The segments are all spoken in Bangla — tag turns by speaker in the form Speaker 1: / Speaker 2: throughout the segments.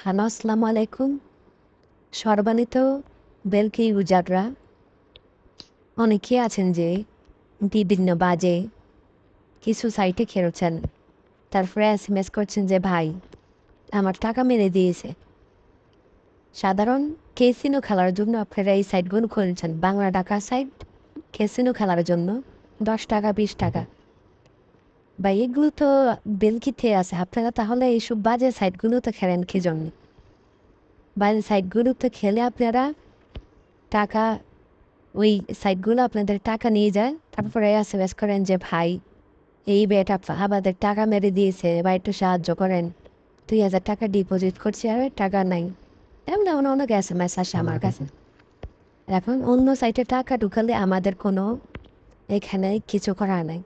Speaker 1: হ্যালো, আসসালামু আলাইকুম। সর্বানিত বেলকি উজাররা অনেকে আছেন যে বিভিন্ন বাজে কিছু সাইটে খেলছেন। তারপরে এস এম এস করছেন যে, ভাই, আমার টাকা মেরে দিয়েছে। সাধারণ কেসিনো খেলার জন্য আপনারা এই সাইটগুলো খুলেছেন। বাংলা টাকা সাইট কেসিনো খেলার জন্য দশ টাকা, বিশ টাকা। বা এগুলো তো বেলকিতে আছে। আপনারা তাহলে এইসব বাজে সাইটগুলো তো খেলেন কি জন্য? বাজে সাইটগুলোতে খেলে আপনারা টাকা ওই সাইটগুলো আপনাদের টাকা নিয়ে যায়। তারপরে এস এম এস করেন যে ভাই এই বেটা আমাদের টাকা মেরে দিয়েছে বা একটু সাহায্য করেন। দুই হাজার টাকা ডিপোজিট করছি আর টাকা নাই। এমন এমন অনেক এস এম এস আসে আমার কাছে। এখন অন্য সাইটে টাকা ঢুকালে আমাদের কোনো এখানে কিছু করা নাই।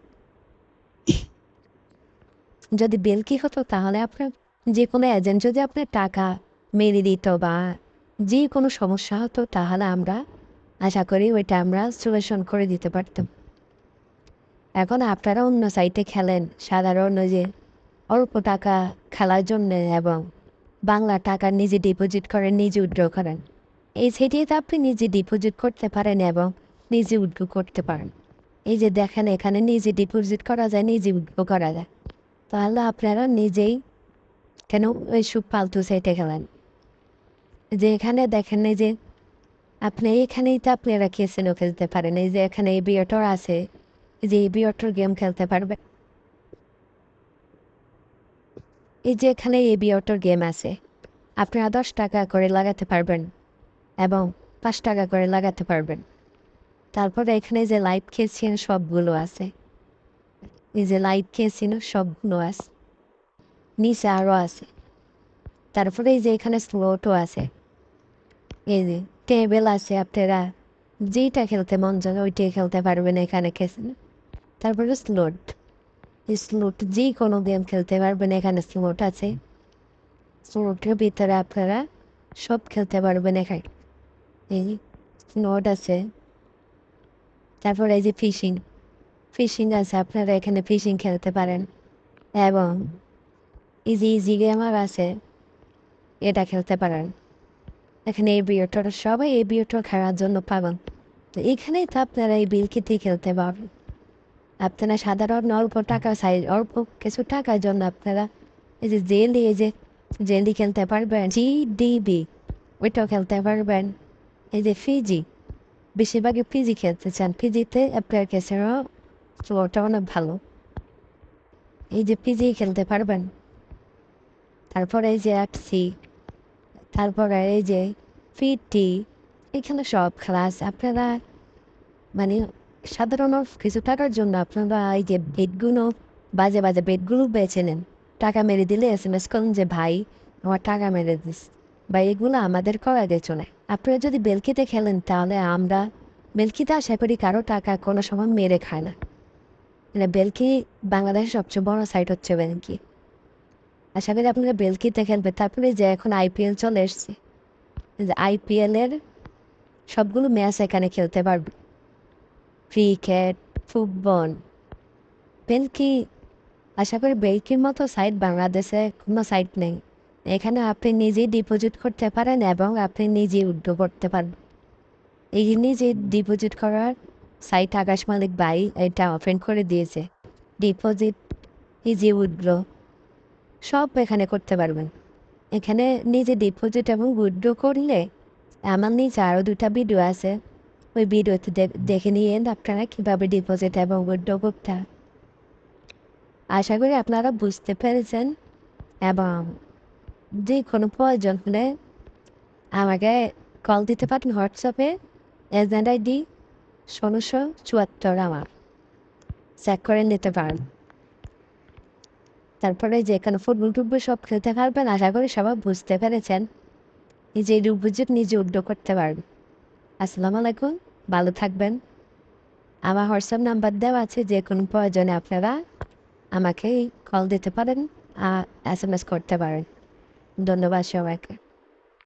Speaker 1: যদি বেলকি হতো, তাহলে আপনার যে কোনো এজেন্ট যদি আপনার টাকা মেরে দিত বা যে কোনো সমস্যা হতো, তাহলে আমরা আশা করি ওইটা আমরা সলিউশন করে দিতে পারতাম। এখন আপনারা অন্য সাইটে খেলেন, সাধারণ যে অল্প টাকা খেলার জন্য এবং বাংলা টাকা নিজে ডিপোজিট করেন, নিজে উইথড্র করেন। এই সাইটে আপনি নিজে ডিপোজিট করতে পারেন এবং নিজে উইথড্র করতে পারেন। এই যে দেখেন, এখানে নিজে ডিপোজিট করা যায়, নিজে উইথড্র করা যায়। তাহলে আপনারা নিজেই কেন ওই সব ফালতু সাইটে খেলেন যে এখানে দেখেন এই যে আপনি এখানেই তো আপনারা কেসিনো খেলতে পারেন। এই যে এখানে এই বিয়টর আছে যে এই বিয়টর গেম খেলতে পারবে। এই যে এখানে এই বিয়টর গেম আছে, আপনারা দশ টাকা করে লাগাতে পারবেন এবং পাঁচ টাকা করে লাগাতে পারবেন। তারপরে এখানে যে লাইভ খেলছেন সবগুলো আছে। এই যে লাইট খেয়েছিল সবগুলো আছে। নিচে আরও আছে। তারপরে এই যে এখানে স্লোটও আছে। এই যে টেবিল আছে আপনারা যেটা খেলতে মন যায় ওইটাই খেলতে পারবেন এখানে খেয়েছেন তারপরে স্লোট স্লোট যে কোনো গেম খেলতে পারবেন, এখানে স্লোট আছে। স্লোটের ভিতরে আপনারা সব খেলতে পারবেন এখানে। এই স্লোট আছে। তারপরে এই যে ফিশিং ফিশিং আছে, আপনারা এখানে ফিশিং খেলতে পারেন। এবং ইজি ইজি গেমার আছে, এটা খেলতে পারেন। এখানে এই বিয়টর সবাই এই বিয়টর খেলার জন্য পাবেন তো এখানেই তো আপনারা এই বিল বিলকিতে খেলতে পারবেন। আপনারা সাধারণ অল্প টাকা সাইজ, অল্প কিছু টাকার জন্য আপনারা এই যে জেলি, এই যে জেলি খেলতে পারবেন জি ডিবি ওইটাও খেলতে পারবেন। এই যে ফিজি, বেশিরভাগই পিজি খেলতে চান। ফিজিতে আপনার কাছেও ফ্লোরটা অনেক ভালো। এই যে পিজি খেলতে পারবেন। তারপরে এই যে তারপরে এই যে ফিটি এখানে সব খেলা আছে। আপনারা মানে কিছু টাকার জন্য আপনারা এই যে বেডগুলো বাজে বাজে বেডগুলো বেছে নেন। টাকা মেরে দিলে এস এম এস করেন যে, ভাই, আমার টাকা মেরে দিস। বা এগুলো আমাদের করা গেছো না আপনারা যদি বেলকিতে খেলেন তাহলে আমরা বেলকিতে আশা করি কারও টাকা কোনো সময় মেরে খায় না। মানে বেলকি বাংলাদেশের সবচেয়ে বড় সাইট হচ্ছে বেলকি আশা করি আপনারা বেলকিতে খেলবে তারপরে যে এখন আইপিএল চলে এসছে যে আইপিএলের সবগুলো ম্যাচ এখানে খেলতে পারবে। ক্রিকেট ফুটবল বেলকি আশা করি বেলকির মতো সাইট বাংলাদেশে কোনো সাইট নেই। এখানে আপনি নিজেই ডিপোজিট করতে পারেন এবং আপনি নিজেই উইথড্র করতে পারেন এই নিজে ডিপোজিট করার সাইট আকাশ মালিক ভাই এটা ওপেন করে দিয়েছে। ডিপোজিট ইজি উইথড্র সব এখানে করতে পারবেন। এখানে নিজে ডিপোজিট এবং উইথড্র করলে আমার নিচে আরও দুটা ভিডিও আছে। ওই ভিডিওতে দেখে নিয়ে আপনারা কীভাবে ডিপোজিট এবং উইথড্র করতে আশা করি আপনারা বুঝতে পেরেছেন এবং যে কোনো প্রয়োজন হলে আমাকে কল দিতে পারেন হোয়াটসঅ্যাপে এজেন্ট আইডি ষোলোশো চুয়াত্তর আমার। চেক করে নিতে পারেন তারপরে যে এখানে ফুটবল টুটবল সব খেলতে পারবেন, আশা করি সবাই বুঝতে পেরেছেন। নিজে রুবুজুট নিজে উদ্যোগ করতে পারবেন। আসসালামু আলাইকুম, ভালো থাকবেন। আমার হোয়াটসঅ্যাপ নাম্বার দেওয়া আছে, যে কোনো প্রয়োজনে আপনারা আমাকে কল দিতে পারেন আর এম এস করতে পারেন। ধন্যবাদ সবাইকে।